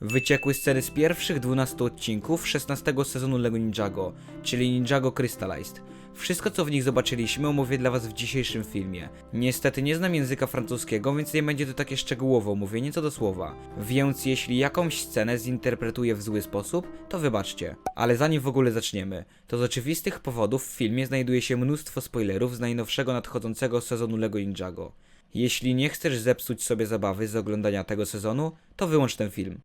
Wyciekły sceny z pierwszych 12 odcinków 16 sezonu LEGO Ninjago, czyli Ninjago Crystalized. Wszystko co w nich zobaczyliśmy omówię dla was w dzisiejszym filmie. Niestety nie znam języka francuskiego, więc nie będzie to takie szczegółowe omówienie co do słowa. Więc jeśli jakąś scenę zinterpretuję w zły sposób, to wybaczcie. Ale zanim w ogóle zaczniemy, to z oczywistych powodów w filmie znajduje się mnóstwo spoilerów z najnowszego nadchodzącego sezonu LEGO Ninjago. Jeśli nie chcesz zepsuć sobie zabawy z oglądania tego sezonu, to wyłącz ten film.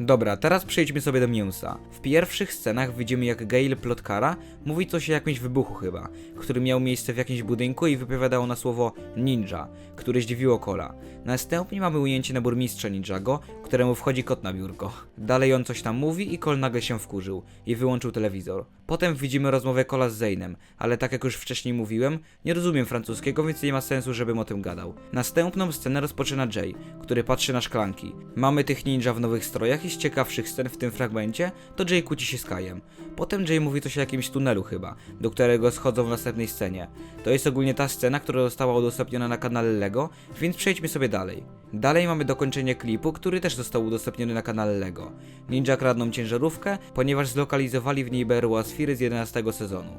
Dobra, teraz przejdźmy sobie do mięsa. W pierwszych scenach widzimy jak Gail Plotkara mówi coś o jakimś wybuchu chyba, który miał miejsce w jakimś budynku i wypowiadało na słowo ninja, które zdziwiło Kola. Następnie mamy ujęcie na burmistrza Ninjago, któremu wchodzi kot na biurko. Dalej on coś tam mówi i Kol nagle się wkurzył i wyłączył telewizor. Potem widzimy rozmowę Kola z Zaynem, ale tak jak już wcześniej mówiłem, nie rozumiem francuskiego, więc nie ma sensu, żebym o tym gadał. Następną scenę rozpoczyna Jay, który patrzy na szklanki. Mamy tych ninja w nowych strojach i z ciekawszych scen w tym fragmencie, to Jay kłóci się z Kajem. Potem Jay mówi coś o jakimś tunelu chyba, do którego schodzą w następnej scenie. To jest ogólnie ta scena, która została udostępniona na kanale LEGO, więc przejdźmy sobie dalej. Dalej mamy dokończenie klipu, który też został udostępniony na kanale LEGO. Ninja kradną ciężarówkę, ponieważ zlokalizowali w niej berło Asfiry z 11 sezonu.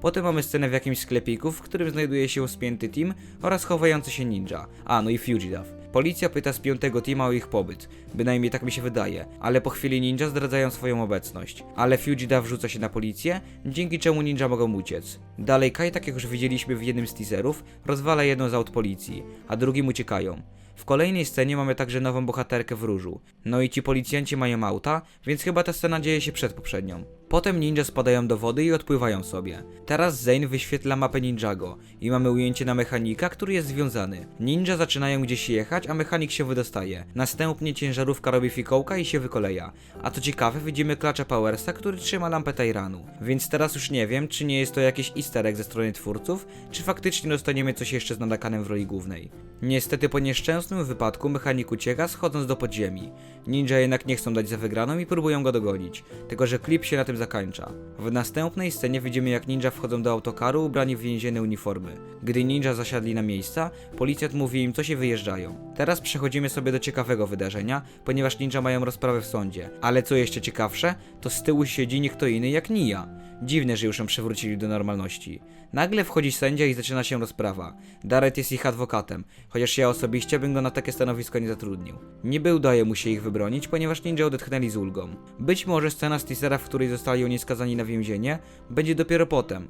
Potem mamy scenę w jakimś sklepiku, w którym znajduje się spięty team oraz chowający się ninja. A, no i Fugitive. Policja pyta spiętego teama o ich pobyt, bynajmniej tak mi się wydaje, ale po chwili ninja zdradzają swoją obecność. Ale Fugitive rzuca się na policję, dzięki czemu ninja mogą uciec. Dalej Kai, tak jak już widzieliśmy w jednym z teaserów, rozwala jedną z aut policji, a drugim uciekają. W kolejnej scenie mamy także nową bohaterkę w różu. No i ci policjanci mają auta, więc chyba ta scena dzieje się przed poprzednią. Potem ninja spadają do wody i odpływają sobie. Teraz Zane wyświetla mapę Ninjago i mamy ujęcie na mechanika, który jest związany. Ninja zaczynają gdzieś jechać, a mechanik się wydostaje. Następnie ciężarówka robi fikołka i się wykoleja. A to ciekawe, widzimy klacza Powersa, który trzyma lampę Tyranu. Więc teraz już nie wiem, czy nie jest to jakiś easter ze strony twórców, czy faktycznie dostaniemy coś jeszcze z Nadakanem w roli głównej. Niestety po nieszczęsnym wypadku mechanik ucieka schodząc do podziemi. Ninja jednak nie chcą dać za wygraną i próbują go dogonić, tylko że klip się na tym W następnej scenie widzimy jak ninja wchodzą do autokaru ubrani w więzienne uniformy. Gdy ninja zasiadli na miejsca, policjant mówi im coś i wyjeżdżają. Teraz przechodzimy sobie do ciekawego wydarzenia, ponieważ ninja mają rozprawę w sądzie. Ale co jeszcze ciekawsze, to z tyłu siedzi nie kto inny jak Nia. Dziwne, że już ją przywrócili do normalności. Nagle wchodzi sędzia i zaczyna się rozprawa. Daret jest ich adwokatem, chociaż ja osobiście bym go na takie stanowisko nie zatrudnił. Niby udaje mu się ich wybronić, ponieważ ninja odetchnęli z ulgą. Być może scena z teasera, w której zostali oni skazani na więzienie, będzie dopiero potem.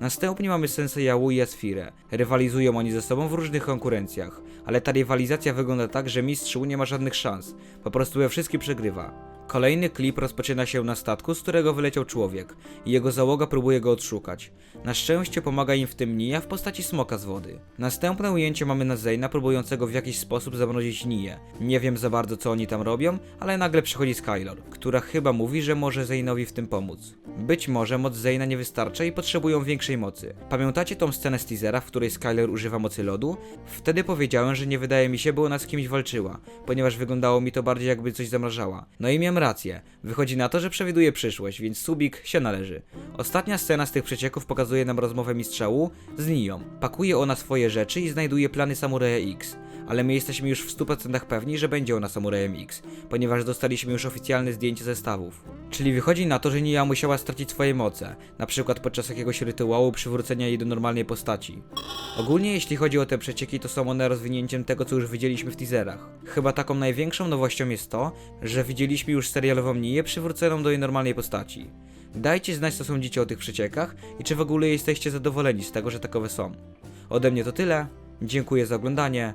Następnie mamy Sensei Wu i Asfirę. Rywalizują oni ze sobą w różnych konkurencjach, ale ta rywalizacja wygląda tak, że mistrz nie ma żadnych szans. Po prostu we wszystkim przegrywa. Kolejny klip rozpoczyna się na statku, z którego wyleciał człowiek i jego załoga próbuje go odszukać. Na szczęście pomaga im w tym Nia w postaci smoka z wody. Następne ujęcie mamy na Zeyna próbującego w jakiś sposób zamrozić Nię. Nie wiem za bardzo co oni tam robią, ale nagle przychodzi Skylor, która chyba mówi, że może Zeynowi w tym pomóc. Być może moc Zeyna nie wystarcza i potrzebują większej mocy. Pamiętacie tą scenę z teasera, w której Skyler używa mocy lodu? Wtedy powiedziałem, że nie wydaje mi się, by ona z kimś walczyła, ponieważ wyglądało mi to bardziej jakby coś zamrażała. No i miałem rację. Wychodzi na to, że przewiduje przyszłość, więc subik się należy. Ostatnia scena z tych przecieków pokazuje nam rozmowę mistrzału z Nią. Pakuje ona swoje rzeczy i znajduje plany Samuraja X. Ale my jesteśmy już w 100% pewni, że będzie ona Samurajem X, ponieważ dostaliśmy już oficjalne zdjęcie zestawów. Czyli wychodzi na to, że Nia musiała stracić swoje moce, na przykład podczas jakiegoś rytuału przywrócenia jej do normalnej postaci. Ogólnie jeśli chodzi o te przecieki, to są one rozwinięciem tego, co już widzieliśmy w teaserach. Chyba taką największą nowością jest to, że widzieliśmy już serialową Nię przywróconą do jej normalnej postaci. Dajcie znać, co sądzicie o tych przeciekach i czy w ogóle jesteście zadowoleni z tego, że takowe są. Ode mnie to tyle. Dziękuję za oglądanie.